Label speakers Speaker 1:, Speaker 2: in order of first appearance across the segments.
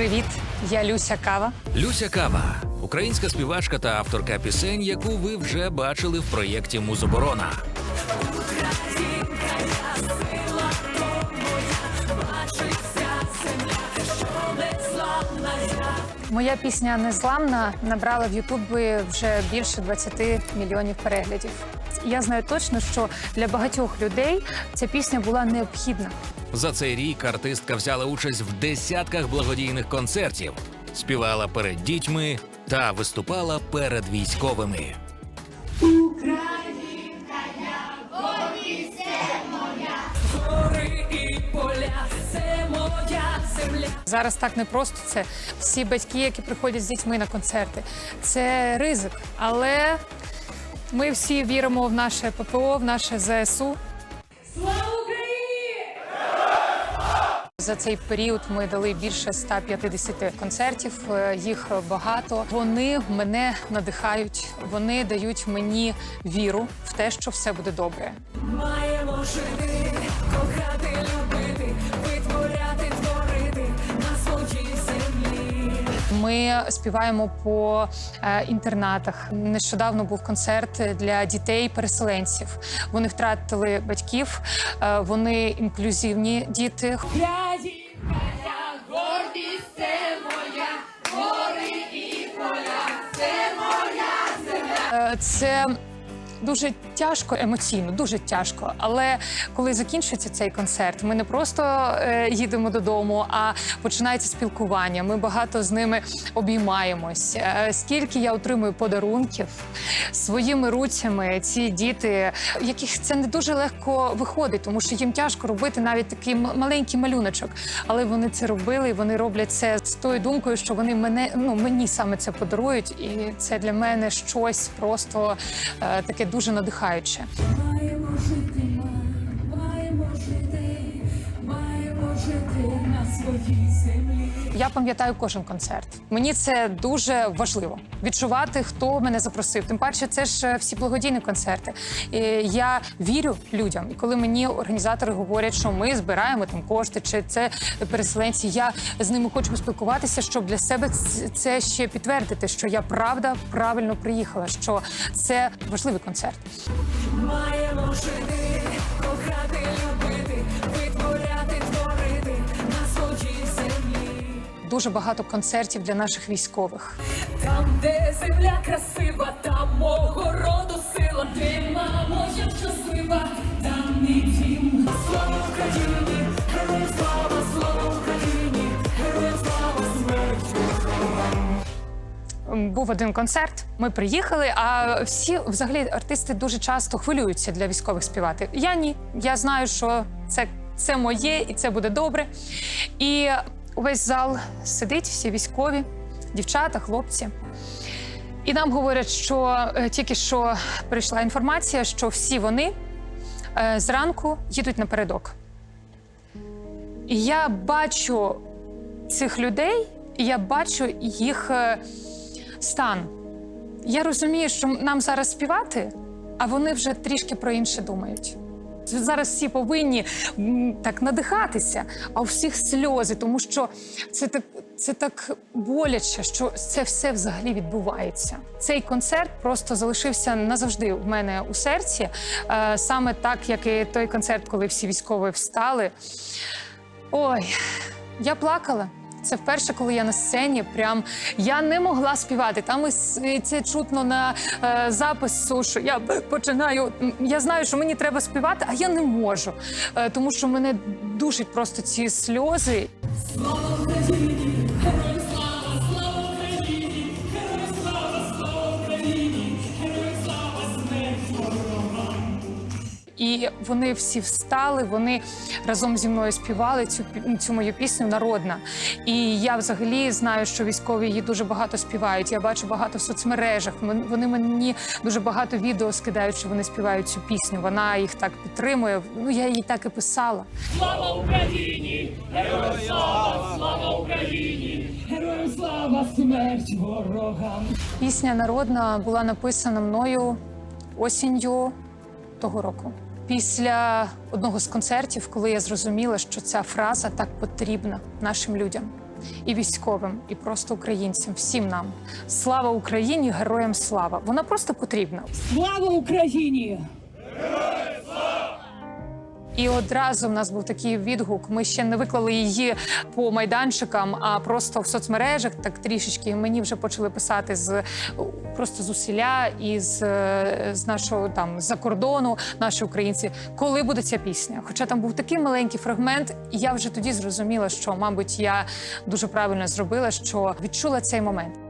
Speaker 1: Привіт, я Люся Кава.
Speaker 2: Люся Кава, українська співачка та авторка пісень, яку ви вже бачили в проєкті Музоборона.
Speaker 1: Моя пісня Незламна набрала в Ютубі вже більше 20 мільйонів переглядів. Я знаю точно, що для багатьох людей ця пісня була необхідна.
Speaker 2: За цей рік артистка взяла участь в десятках благодійних концертів, співала перед дітьми та виступала перед військовими.
Speaker 1: Зараз так не просто це всі батьки, які приходять з дітьми на концерти. Це ризик, але ми всі віримо в наше ППО, в наше ЗСУ. Слава Україні! За цей період ми дали більше 150 концертів. е, Їх багато. Вони мене надихають. Вони дають мені віру в те, що все буде добре.
Speaker 3: Маємо жити,
Speaker 1: Ми співаємо по е, інтернатах. Нещодавно був концерт для дітей-переселенців. Вони втратили батьків, е, вони інклюзивні діти.
Speaker 3: Я гордість, це моя, гори і поля, це моя земля.
Speaker 1: Е, Це дуже тяжко емоційно, дуже тяжко. Але коли закінчується цей концерт, ми не просто е, їдемо додому, а починається спілкування. Ми багато з ними обіймаємось. Е, скільки я отримую подарунків своїми руцями, ці діти, яких це не дуже легко виходить, тому що їм тяжко робити навіть такий маленький малюночок. Але вони це робили, і вони роблять це з тою думкою, що вони мене ну мені саме це подарують, і це для мене щось просто е, таке дуже надихаюче.
Speaker 3: Маємо своїй землі.
Speaker 1: Я пам'ятаю кожен концерт. Мені це дуже важливо відчувати, хто мене запросив. Тим паче, це ж е, всі благодійні концерти. І я вірю людям. І коли мені організатори говорять, що ми збираємо там кошти, чи це переселенці, я з ними хочу поспілкуватися, щоб для себе це ще підтвердити, що я правда правильно приїхала. Що це важливий концерт.
Speaker 3: Маємо жити, кохати, любити,
Speaker 1: Дуже багато концертів для наших військових.
Speaker 3: Там, де земля красива, там мого роду сила, де мама я щаслива, там мій дім. Слава Україні, героям слава, слава Україні, героям слава смерть.
Speaker 1: Був один концерт. Ми приїхали. А всі, взагалі, артисти дуже часто хвилюються для військових співати. Я ні. Я знаю, що це, це моє і це буде добре. І увесь зал сидить, всі військові, дівчата, хлопці. І нам говорять, що е, тільки що прийшла інформація, що всі вони е, зранку їдуть напередок. І я бачу цих людей, і я бачу їх е, стан. Я розумію, що нам зараз співати, а вони вже трішки про інше думають. Зараз всі повинні так надихатися, а у всіх сльози, тому що це так, це так боляче, що це все взагалі відбувається. Цей концерт просто залишився назавжди в мене у серці, е, саме так, як і той концерт, коли всі військові встали. Ой, я плакала. Це вперше, коли я на сцені. Прям я не могла співати. Там ось це чутно на е, запису, що я починаю. Я знаю, що мені треба співати, а я не можу. Е, тому що мене душить просто ці сльози. І вони всі встали, вони разом зі мною співали цю цю мою пісню народна. І я взагалі знаю, що військові її дуже багато співають. Я бачу багато в соцмережах. Вони мені дуже багато відео скидають, що вони співають цю пісню. Вона їх так підтримує. Ну я її так і писала.
Speaker 3: Слава Україні! Героям слава! Слава Україні! Героям слава! Смерть ворогам!
Speaker 1: Пісня народна була написана мною осінню того року. Після одного з концертів, коли я зрозуміла, що ця фраза так потрібна нашим людям, і військовим, і просто українцям, всім нам. Слава Україні, героям слава! Вона просто потрібна.
Speaker 3: Слава Україні!
Speaker 1: І одразу в нас був такий відгук. Ми ще не виклали її по майданчикам, а просто в соцмережах так трішечки. Мені вже почали писати з просто з усіля і з, е, з нашого там з-за кордону, наші українці, коли буде ця пісня. Хоча там був такий маленький фрагмент, і я вже тоді зрозуміла, що, мабуть, я дуже правильно зробила, що відчула цей момент.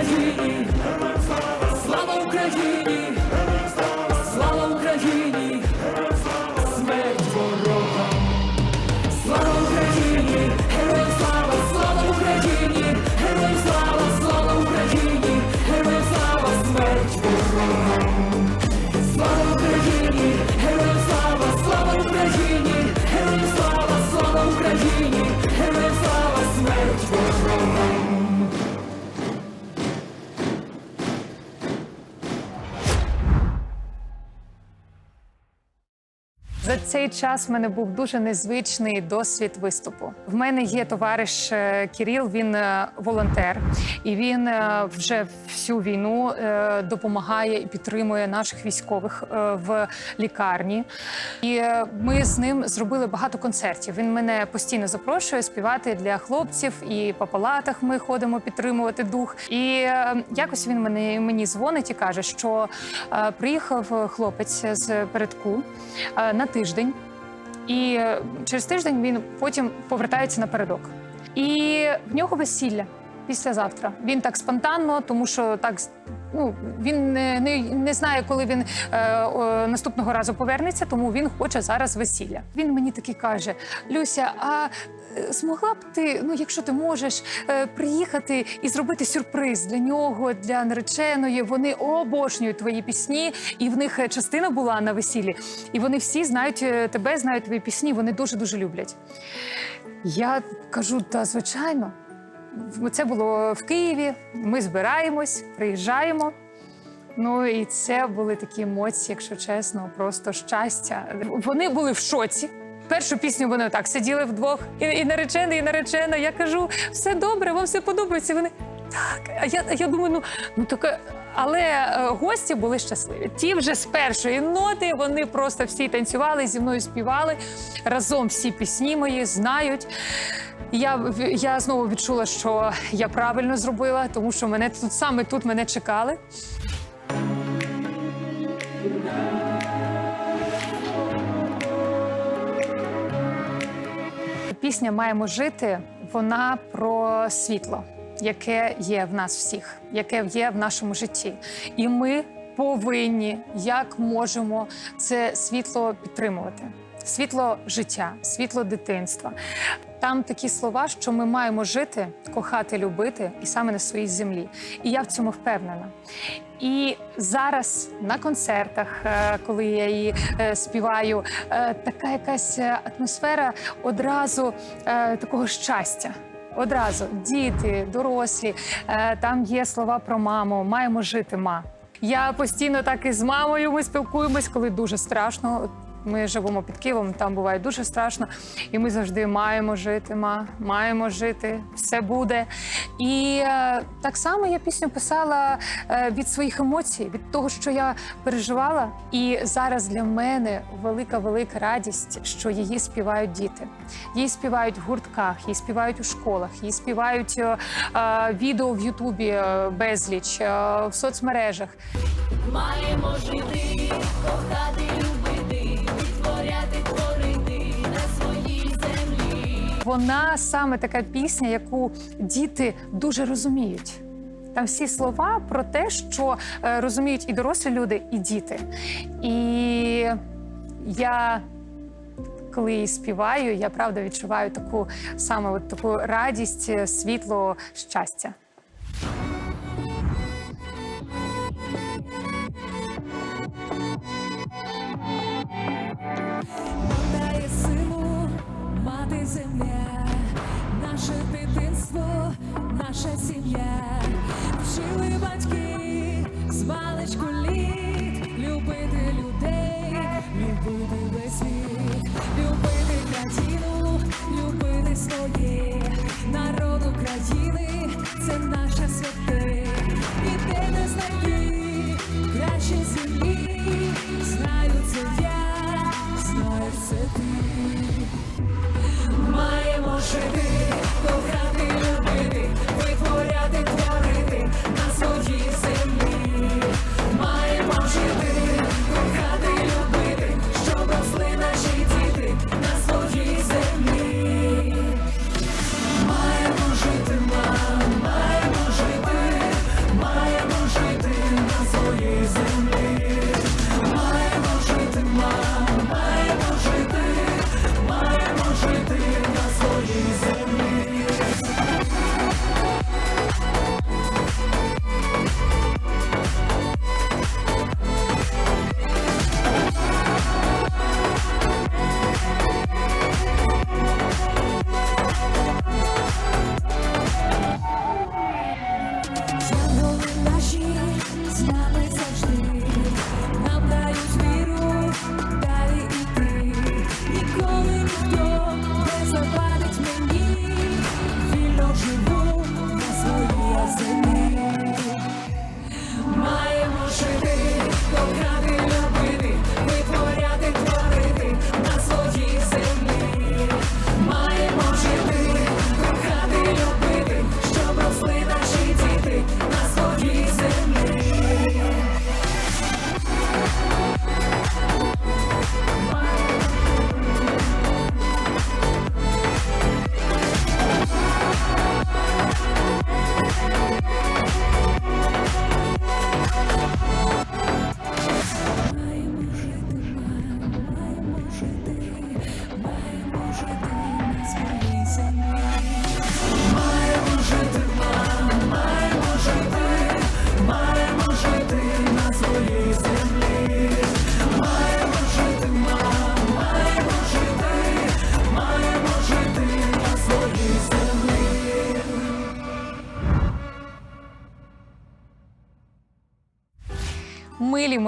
Speaker 3: Україні! Слава Україні!
Speaker 1: За цей час в мене був дуже незвичний досвід виступу. В мене є товариш е, Кіріл, він е, волонтер, і він е, вже всю війну допомагає і підтримує наших військових в лікарні. І ми з ним зробили багато концертів. Він мене постійно запрошує співати для хлопців, і по палатах ми ходимо підтримувати дух. І якось він мені, мені дзвонить і каже, що приїхав хлопець з передку на тиждень, і е, через тиждень він потім повертається напередок. І в нього весілля післязавтра. Він так спонтанно, тому що так ну він не, не, знає, коли він е, о, наступного разу повернеться, тому він хоче зараз весілля. Він мені таки каже: Люся, а е, змогла б ти, ну якщо ти можеш, е, приїхати і зробити сюрприз для нього, для нареченої. Вони обожнюють твої пісні, і в них е, частина була на весіллі. І вони всі знають е, тебе, знають твої пісні. Вони дуже дуже люблять. Я кажу, та звичайно. Це було в Києві. Ми збираємось, приїжджаємо. Ну і це були такі емоції, якщо чесно, просто щастя. Вони були в шоці. Першу пісню вони так сиділи вдвох, і, і наречений, і наречена. Я кажу, все добре, вам все подобається. Вони так. А я, я думаю, ну, ну таке. Але е, гості були щасливі. Ті вже з першої ноти вони просто всі танцювали, зі мною співали разом всі пісні мої знають. Я, я знову відчула, що я правильно зробила, тому що мене тут саме тут мене чекали. Пісня Маємо жити. Вона про світло, яке є в нас всіх, яке є в нашому житті. І ми повинні, як можемо, це світло підтримувати. Світло життя, світло дитинства. Там такі слова, що ми маємо жити, кохати, любити і саме на своїй землі. І я в цьому впевнена. І зараз на концертах, е, коли я її е, співаю, е, така якась атмосфера одразу такого щастя. Одразу діти, дорослі, там є слова про маму, маємо жити, ма. Я постійно так і з мамою ми спілкуємось, коли дуже страшно. Ми живемо під Києвом, там буває дуже страшно. І ми завжди маємо жити, ма, маємо жити, все буде. І е, так само я пісню писала е, від своїх емоцій, від того, що я переживала. І зараз для мене велика велика радість, що її співають діти. Її співають в гуртках, її співають у школах, її співають е, е, відео в Ютубі е, безліч, е, в соцмережах.
Speaker 3: Маємо жити, кохати,
Speaker 1: Вона саме така пісня, яку діти дуже розуміють. Там всі слова про те, що е, розуміють і дорослі люди, і діти. І я, коли її співаю, я правда відчуваю таку саме от таку радість, е, світло, щастя.
Speaker 3: Наша сім'я. Вчили батьки з маличку літ любити людей, любити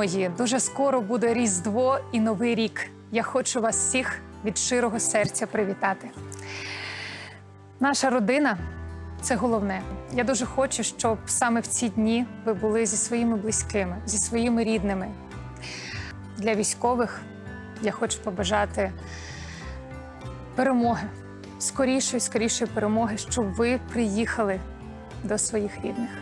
Speaker 1: мої, дуже скоро буде Різдво і Новий рік. Я хочу вас всіх від щирого серця привітати. Наша родина це головне. Я дуже хочу, щоб саме в ці дні ви були зі своїми близькими, зі своїми рідними. Для військових я хочу побажати перемоги, скорішої, скорішої перемоги, щоб ви приїхали до своїх рідних.